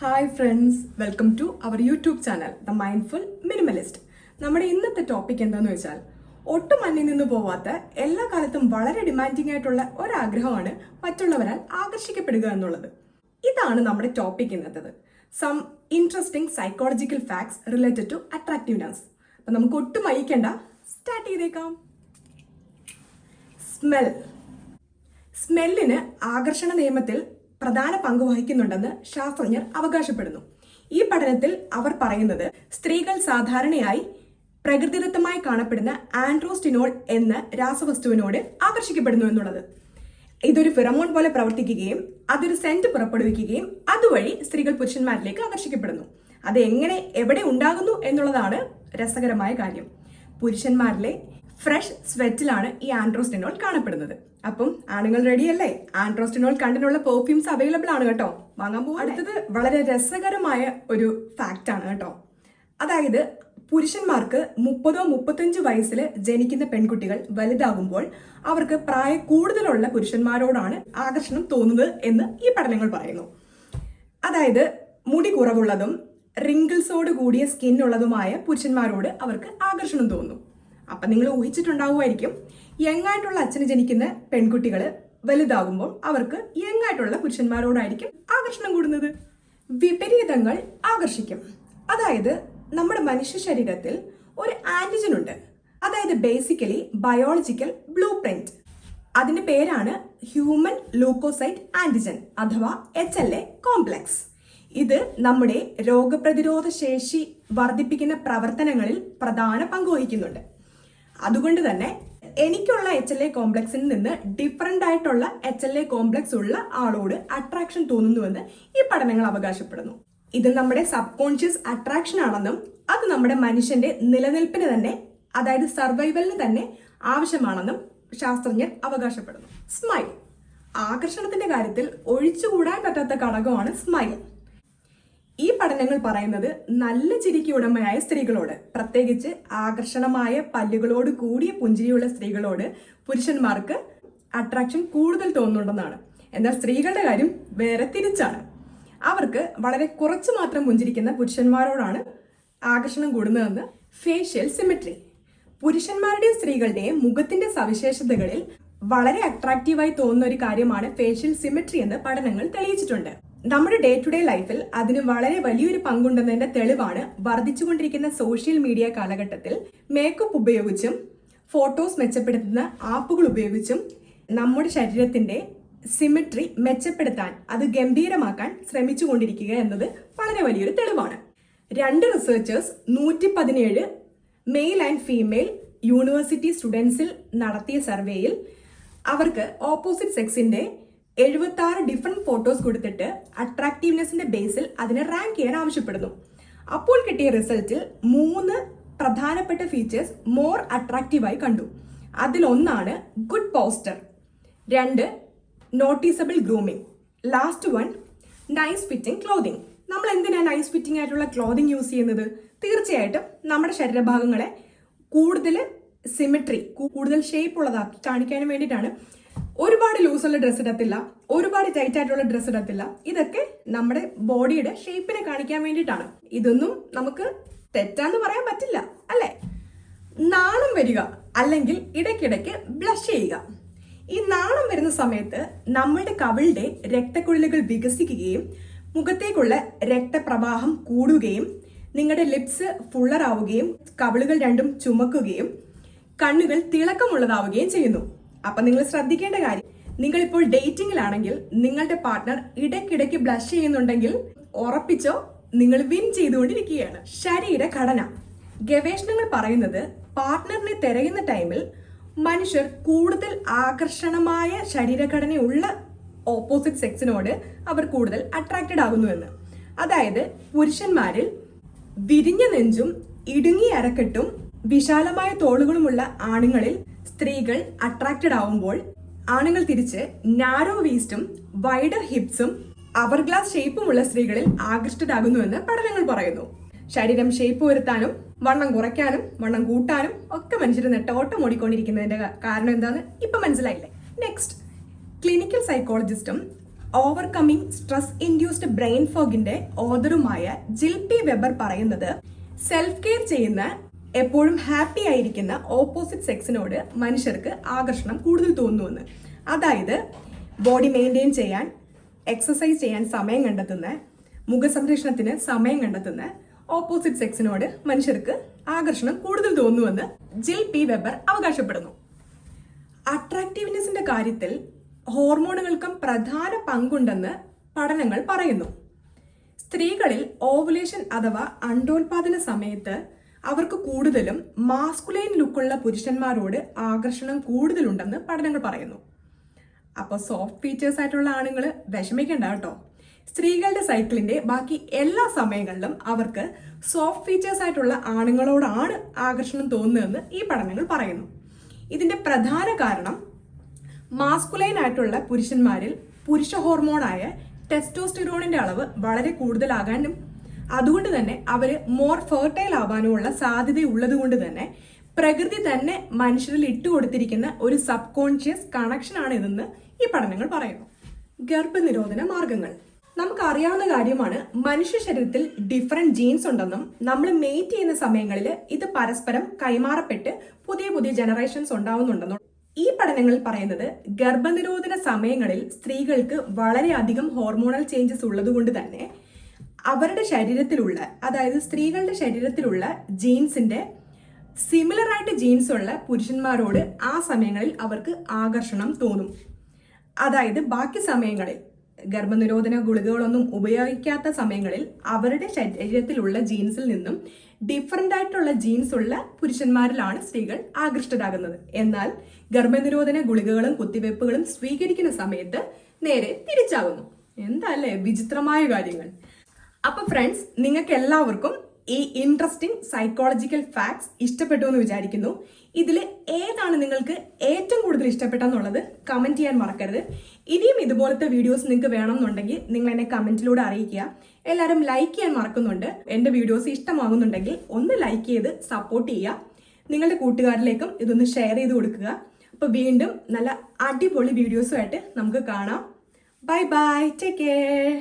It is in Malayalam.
Hi friends welcome to our YouTube channel the mindful minimalist നമ്മുടെ ഇന്നത്തെ ടോപ്പിക് എന്താണെന്ന് വെച്ചാൽ ഒട്ടും മണ്ണിൽ നിന്ന് പോവാത്ത എല്ലാ കാലത്തും വളരെ ഡിമാൻഡിംഗ് ആയിട്ടുള്ള ഒരാഗ്രഹമാണ് മറ്റുള്ളവരാൽ ആകർഷിക്കപ്പെടുക എന്നുള്ളത്. ഇതാണ് നമ്മുടെ topic ഇന്നത്തത്. Some interesting psychological facts related to attractiveness അപ്പൊ നമുക്ക് ഒട്ടും അയക്കേണ്ട സ്റ്റാർട്ട് ചെയ്തേക്കാം. സ്മെൽ സ്മെല്ലിന് ആകർഷണ നിയമത്തിൽ പ്രധാന പങ്ക് വഹിക്കുന്നുണ്ടെന്ന് ശാസ്ത്രജ്ഞർ അവകാശപ്പെടുന്നു. ഈ പഠനത്തിൽ അവർ പറയുന്നത് സ്ത്രീകൾ സാധാരണയായി പ്രകൃതിദത്തമായി കാണപ്പെടുന്ന ആൻഡ്രോസ്റ്റിനോൾ എന്ന രാസവസ്തുവിനോട് ആകർഷിക്കപ്പെടുന്നു എന്നുള്ളത്. ഇതൊരു ഫിറമോൺ പോലെ പ്രവർത്തിക്കുകയും അതൊരു സെന്റ് പുറപ്പെടുവിക്കുകയും അതുവഴി സ്ത്രീകൾ പുരുഷന്മാരിലേക്ക് ആകർഷിക്കപ്പെടുന്നു. അത് എങ്ങനെ എവിടെ ഉണ്ടാകുന്നു എന്നുള്ളതാണ് രസകരമായ കാര്യം. പുരുഷന്മാരിലെ ഫ്രഷ് സ്വെറ്റിലാണ് ഈ ആൻഡ്രോസ്റ്റിനോൾ കാണപ്പെടുന്നത്. അപ്പം ആണുങ്ങൾ റെഡിയല്ലേ? ആൻഡ്രോസ്റ്റിനോൾ കണ്ടിനുള്ള പെർഫ്യൂംസ് അവൈലബിൾ ആണ് കേട്ടോ. വാങ്ങാൻ പോകും അടുത്തത് വളരെ രസകരമായ ഒരു ഫാക്റ്റ് ആണ് കേട്ടോ. അതായത് പുരുഷന്മാർക്ക് മുപ്പതോ മുപ്പത്തഞ്ച് വയസ്സിൽ ജനിക്കുന്ന പെൺകുട്ടികൾ വലുതാകുമ്പോൾ അവർക്ക് പ്രായ കൂടുതലുള്ള പുരുഷന്മാരോടാണ് ആകർഷണം തോന്നുന്നത് എന്ന് ഈ പഠനങ്ങൾ പറയുന്നു. അതായത് മുടി കുറവുള്ളതും റിങ്കിൾസോട് കൂടിയ സ്കിന്നുള്ളതുമായ പുരുഷന്മാരോട് അവർക്ക് ആകർഷണം തോന്നും. അപ്പൊ നിങ്ങൾ ഊഹിച്ചിട്ടുണ്ടാവുമായിരിക്കും. യങ്ങായിട്ടുള്ള അച്ഛന് ജനിക്കുന്ന പെൺകുട്ടികൾ വലുതാകുമ്പോൾ അവർക്ക് യങ്ങായിട്ടുള്ള പുരുഷന്മാരോടായിരിക്കും ആകർഷണം കൂടുന്നത്. വിപരീതങ്ങൾ ആകർഷിക്കും. അതായത് നമ്മുടെ മനുഷ്യ ശരീരത്തിൽ ഒരു ആന്റിജൻ ഉണ്ട്. അതായത് ബേസിക്കലി ബയോളജിക്കൽ ബ്ലൂ പ്രിന്റ് അതിന്റെ പേരാണ് ഹ്യൂമൻ ലൂക്കോസൈറ്റ് ആന്റിജൻ അഥവാ എച്ച് എൽ എ കോംപ്ലക്സ് ഇത് നമ്മുടെ രോഗപ്രതിരോധ ശേഷി വർദ്ധിപ്പിക്കുന്ന പ്രവർത്തനങ്ങളിൽ പ്രധാന പങ്ക് വഹിക്കുന്നുണ്ട്. അതുകൊണ്ട് തന്നെ എനിക്കുള്ള എച്ച് എൽ എ കോംപ്ലക്സിൽ നിന്ന് ഡിഫറെന്റ് ആയിട്ടുള്ള എച്ച് എൽ എ കോംപ്ലക്സ് ഉള്ള ആളോട് അട്രാക്ഷൻ തോന്നുന്നുവെന്ന് ഈ പഠനങ്ങൾ അവകാശപ്പെടുന്നു. ഇത് നമ്മുടെ സബ് കോൺഷ്യസ് അട്രാക്ഷൻ ആണെന്നും അത് നമ്മുടെ മനുഷ്യന്റെ നിലനിൽപ്പിന് തന്നെ അതായത് സർവൈവലിന് തന്നെ ആവശ്യമാണെന്നും ശാസ്ത്രജ്ഞർ അവകാശപ്പെടുന്നു. സ്മൈൽ ആകർഷണത്തിന്റെ കാര്യത്തിൽ ഒഴിച്ചുകൂടാൻ പറ്റാത്ത ഘടകമാണ് സ്മൈൽ ഈ പഠനങ്ങൾ പറയുന്നത് നല്ല ചിരിക്ക് ഉടമയായ സ്ത്രീകളോട് പ്രത്യേകിച്ച് ആകർഷണമായ പല്ലുകളോട് കൂടിയ പുഞ്ചിരിയുള്ള സ്ത്രീകളോട് പുരുഷന്മാർക്ക് അട്രാക്ഷൻ കൂടുതൽ തോന്നുന്നുണ്ടെന്നാണ്. എന്നാൽ സ്ത്രീകളുടെ കാര്യം വേറെ തിരിച്ചാണ്. അവർക്ക് വളരെ കുറച്ച് മാത്രം പുഞ്ചിരിക്കുന്ന പുരുഷന്മാരോടാണ് ആകർഷണം കൂടുന്നതെന്ന് ഫേഷ്യൽ സിമെട്രി പുരുഷന്മാരുടെയും സ്ത്രീകളുടെയും മുഖത്തിന്റെ സവിശേഷതകളിൽ വളരെ അട്രാക്റ്റീവായി തോന്നുന്ന ഒരു കാര്യമാണ് ഫേഷ്യൽ സിമെട്രി എന്ന് പഠനങ്ങൾ തെളിയിച്ചിട്ടുണ്ട്. നമ്മുടെ ഡേ ടു ഡേ ലൈഫിൽ അതിന് വളരെ വലിയൊരു പങ്കുണ്ടെന്നതിന്റെ തെളിവാണ് വർദ്ധിച്ചുകൊണ്ടിരിക്കുന്ന സോഷ്യൽ മീഡിയ കാലഘട്ടത്തിൽ മേക്കപ്പ് ഉപയോഗിച്ചും ഫോട്ടോസ് മെച്ചപ്പെടുത്തുന്ന ആപ്പുകൾ ഉപയോഗിച്ചും നമ്മുടെ ശരീരത്തിന്റെ സിമെട്രി മെച്ചപ്പെടുത്താൻ അത് ഗംഭീരമാക്കാൻ ശ്രമിച്ചുകൊണ്ടിരിക്കുക എന്നത് വളരെ വലിയൊരു തെളിവാണ്. രണ്ട് റിസർച്ചേഴ്സ് നൂറ്റി പതിനേഴ് മെയിൽ ആൻഡ് ഫീമെയിൽ യൂണിവേഴ്സിറ്റി സ്റ്റുഡൻസിൽ നടത്തിയ സർവേയിൽ അവർക്ക് ഓപ്പോസിറ്റ് സെക്സിന്റെ എഴുപത്തി ആറ് ഡിഫറെന്റ് ഫോട്ടോസ് കൊടുത്തിട്ട് അട്രാക്റ്റീവ്നെസിന്റെ ബേസിൽ അതിനെ റാങ്ക് ചെയ്യാൻ ആവശ്യപ്പെടുന്നു. അപ്പോൾ കിട്ടിയ റിസൾട്ടിൽ മൂന്ന് പ്രധാനപ്പെട്ട ഫീച്ചേഴ്സ് മോർ അട്രാക്റ്റീവായി കണ്ടു. അതിലൊന്നാണ് ഗുഡ് പോസ്റ്റർ രണ്ട് noticeable grooming last one nice fitting clothing നമ്മൾ എന്തിനാണ് നൈസ് ഫിറ്റിംഗ് ആയിട്ടുള്ള ക്ലോതിങ് യൂസ് ചെയ്യുന്നത്? തീർച്ചയായിട്ടും നമ്മുടെ ശരീരഭാഗങ്ങളെ കൂടുതൽ സിമെട്രി കൂടുതൽ ഷേപ്പ് ഉള്ളതാക്കി കാണിക്കാനും വേണ്ടിയിട്ടാണ് ഒരുപാട് ലൂസുള്ള ഡ്രസ് ഇടത്തില്ല ഒരുപാട് ടൈറ്റ് ആയിട്ടുള്ള ഡ്രസ് ഇടത്തില്ല. ഇതൊക്കെ നമ്മുടെ ബോഡിയുടെ ഷേപ്പിനെ കാണിക്കാൻ വേണ്ടിയിട്ടാണ്. ഇതൊന്നും നമുക്ക് തെറ്റാന്ന് പറയാൻ പറ്റില്ല അല്ലേ? നാണം വരിക അല്ലെങ്കിൽ ഇടയ്ക്കിടയ്ക്ക് ബ്ലഷ് ചെയ്യുക. ഈ നാണം വരുന്ന സമയത്ത് നമ്മളുടെ കവിളുടെ രക്തക്കുഴലുകൾ വികസിക്കുകയും മുഖത്തേക്കുള്ള രക്തപ്രവാഹം കൂടുകയും നിങ്ങളുടെ ലിപ്സ് ഫുള്ളറാവുകയും കവിളുകൾ രണ്ടും ചുമക്കുകയും കണ്ണുകൾ തിളക്കമുള്ളതാവുകയും ചെയ്യുന്നു. അപ്പൊ നിങ്ങൾ ശ്രദ്ധിക്കേണ്ട കാര്യം നിങ്ങൾ ഇപ്പോൾ ഡേറ്റിംഗിലാണെങ്കിൽ നിങ്ങളുടെ പാർട്ട്ണർ ഇടയ്ക്കിടയ്ക്ക് ബ്ലഷ് ചെയ്യുന്നുണ്ടെങ്കിൽ ഉറപ്പിച്ചോ നിങ്ങൾ വിൻ ചെയ്തുകൊണ്ടിരിക്കുകയാണ്. ശരീര ഘടന. ഗവേഷണങ്ങൾ പറയുന്നത് പാർട്ട്ണറിനെ തിരയുന്ന ടൈമിൽ മനുഷ്യർ കൂടുതൽ ആകർഷണമായ ശരീരഘടനയുള്ള ഓപ്പോസിറ്റ് സെക്സിനോട് അവർ കൂടുതൽ അട്രാക്റ്റഡ് ആകുന്നുവെന്ന് അതായത് പുരുഷന്മാരിൽ വിരിഞ്ഞ നെഞ്ചും ഇടുങ്ങി അരക്കെട്ടും വിശാലമായ തോളുകളുമുള്ള ആണുങ്ങളിൽ സ്ത്രീകൾ അട്രാക്റ്റഡ് ആവുമ്പോൾ ആണുങ്ങൾ തിരിച്ച് നാരോ വീസ്റ്റും വൈഡർ ഹിപ്സും അവർ ഗ്ലാസ് ഷേപ്പുമുള്ള സ്ത്രീകളിൽ ആകൃഷ്ടഡ് ആകുന്നുവെന്ന് പഠനങ്ങൾ പറയുന്നു. ശരീരം ഷേപ്പ് വരുത്താനും വണ്ണം കുറയ്ക്കാനും വണ്ണം കൂട്ടാനും ഒക്കെ മനുഷ്യർ നെട്ടോട്ടം ഓടിക്കൊണ്ടിരിക്കുന്നതിന്റെ കാരണം എന്താന്ന് ഇപ്പൊ മനസ്സിലായില്ലേ? നെക്സ്റ്റ് ക്ലിനിക്കൽ സൈക്കോളജിസ്റ്റും ഓവർകമ്മിങ് സ്ട്രെസ് ഇൻഡ്യൂസ്ഡ് ബ്രെയിൻ ഫോഗിന്റെ ഓതറുമായ ജിൽപി വെബർ പറയുന്നത് സെൽഫ് കെയർ ചെയ്യുന്ന എപ്പോഴും ഹാപ്പി ആയിരിക്കുന്ന ഓപ്പോസിറ്റ് സെക്സിനോട് മനുഷ്യർക്ക് ആകർഷണം കൂടുതൽ തോന്നുമെന്ന് അതായത് ബോഡി മെയിന്റെയിൻ ചെയ്യാൻ എക്സസൈസ് ചെയ്യാൻ സമയം കണ്ടെത്തുന്ന മുഖസംരക്ഷണത്തിന് സമയം കണ്ടെത്തുന്ന ഓപ്പോസിറ്റ് സെക്സിനോട് മനുഷ്യർക്ക് ആകർഷണം കൂടുതൽ തോന്നുമെന്ന് ജിൽ പി വെബർ അവകാശപ്പെടുന്നു. അട്രാക്റ്റീവ്നെസിന്റെ കാര്യത്തിൽ ഹോർമോണുകൾക്കും പ്രധാന പങ്കുണ്ടെന്ന് പഠനങ്ങൾ പറയുന്നു. സ്ത്രീകളിൽ ഓവുലേഷൻ അഥവാ അണ്ടോൽപാദന സമയത്ത് അവർക്ക് കൂടുതലും മാസ്കുലൈൻ ലുക്കുള്ള പുരുഷന്മാരോട് ആകർഷണം കൂടുതലുണ്ടെന്ന് പഠനങ്ങൾ പറയുന്നു. അപ്പോൾ സോഫ്റ്റ് ഫീച്ചേഴ്സ് ആയിട്ടുള്ള ആണുങ്ങൾ വിഷമിക്കേണ്ട കേട്ടോ. സ്ത്രീകളുടെ സൈക്കിളിന്റെ ബാക്കി എല്ലാ സമയങ്ങളിലും അവർക്ക് സോഫ്റ്റ് ഫീച്ചേഴ്സ് ആയിട്ടുള്ള ആണുങ്ങളോടാണ് ആകർഷണം തോന്നുന്നതെന്ന് ഈ പഠനങ്ങൾ പറയുന്നു. ഇതിന്റെ പ്രധാന കാരണം മാസ്കുലൈൻ ആയിട്ടുള്ള പുരുഷന്മാരിൽ പുരുഷ ഹോർമോണായ ടെസ്റ്റോസ്റ്റിറോണിന്റെ അളവ് വളരെ കൂടുതലാകാനും അതുകൊണ്ട് തന്നെ അവർ മോർ ഫെർട്ടൈൽ ആവാനുമുള്ള സാധ്യത ഉള്ളതുകൊണ്ട് തന്നെ പ്രകൃതി തന്നെ മനുഷ്യരിൽ ഇട്ടുകൊടുത്തിരിക്കുന്ന ഒരു സബ് കോൺഷ്യസ് കണക്ഷൻ ആണ് ഇതെന്ന് ഈ പഠനങ്ങൾ പറയുന്നു. ഗർഭനിരോധന മാർഗങ്ങൾ. നമുക്കറിയാവുന്ന കാര്യമാണ് മനുഷ്യ ശരീരത്തിൽ ഡിഫറെന്റ് ജീൻസ് ഉണ്ടെന്നും നമ്മൾ മെയ്റ്റ് ചെയ്യുന്ന സമയങ്ങളിൽ ഇത് പരസ്പരം കൈമാറപ്പെട്ട് പുതിയ പുതിയ ജനറേഷൻസ് ഉണ്ടാവുന്നുണ്ടെന്നും. ഈ പഠനങ്ങളിൽ പറയുന്നത് ഗർഭനിരോധന സമയങ്ങളിൽ സ്ത്രീകൾക്ക് വളരെയധികം ഹോർമോണൽ ചേഞ്ചസ് ഉള്ളതുകൊണ്ട് തന്നെ അവരുടെ ശരീരത്തിലുള്ള അതായത് സ്ത്രീകളുടെ ശരീരത്തിലുള്ള ജീൻസിന്റെ സിമിലർ ആയിട്ട് ജീൻസ് ഉള്ള പുരുഷന്മാരോട് ആ സമയങ്ങളിൽ അവർക്ക് ആകർഷണം തോന്നും. അതായത് ബാക്കി സമയങ്ങളിൽ ഗർഭനിരോധന ഗുളികകളൊന്നും ഉപയോഗിക്കാത്ത സമയങ്ങളിൽ അവരുടെ ശരീരത്തിലുള്ള ജീൻസിൽ നിന്നും ഡിഫറന്റ് ആയിട്ടുള്ള ജീൻസ് ഉള്ള പുരുഷന്മാരിലാണ് സ്ത്രീകൾ ആകൃഷ്ടരാകുന്നത്. എന്നാൽ ഗർഭനിരോധന ഗുളികകളും കുത്തിവയ്പ്പുകളും സ്വീകരിക്കുന്ന സമയത്ത് നേരെ തിരിച്ചാകുന്നു. എന്താ അല്ലേ? വിചിത്രമായ കാര്യങ്ങൾ. അപ്പൊ ഫ്രണ്ട്സ് നിങ്ങൾക്ക് എല്ലാവർക്കും ഈ ഇൻട്രസ്റ്റിംഗ് സൈക്കോളജിക്കൽ ഫാക്ട്സ് ഇഷ്ടപ്പെട്ടു എന്ന് വിചാരിക്കുന്നു. ഇതിൽ ഏതാണ് നിങ്ങൾക്ക് ഏറ്റവും കൂടുതൽ ഇഷ്ടപ്പെട്ടെന്നുള്ളത് കമന്റ് ചെയ്യാൻ മറക്കരുത്. ഇനിയും ഇതുപോലത്തെ വീഡിയോസ് നിങ്ങൾക്ക് വേണമെന്നുണ്ടെങ്കിൽ നിങ്ങൾ എന്നെ കമന്റിലൂടെ അറിയിക്കുക. എല്ലാവരും ലൈക്ക് ചെയ്യാൻ മറക്കുന്നുണ്ട്. എന്റെ വീഡിയോസ് ഇഷ്ടമാകുന്നുണ്ടെങ്കിൽ ഒന്ന് ലൈക്ക് ചെയ്ത് സപ്പോർട്ട് ചെയ്യുക. നിങ്ങളുടെ കൂട്ടുകാരിലേക്കും ഇതൊന്ന് ഷെയർ ചെയ്ത് കൊടുക്കുക. അപ്പോൾ വീണ്ടും നല്ല അടിപൊളി വീഡിയോസുമായിട്ട് നമുക്ക് കാണാം. Bye bye take care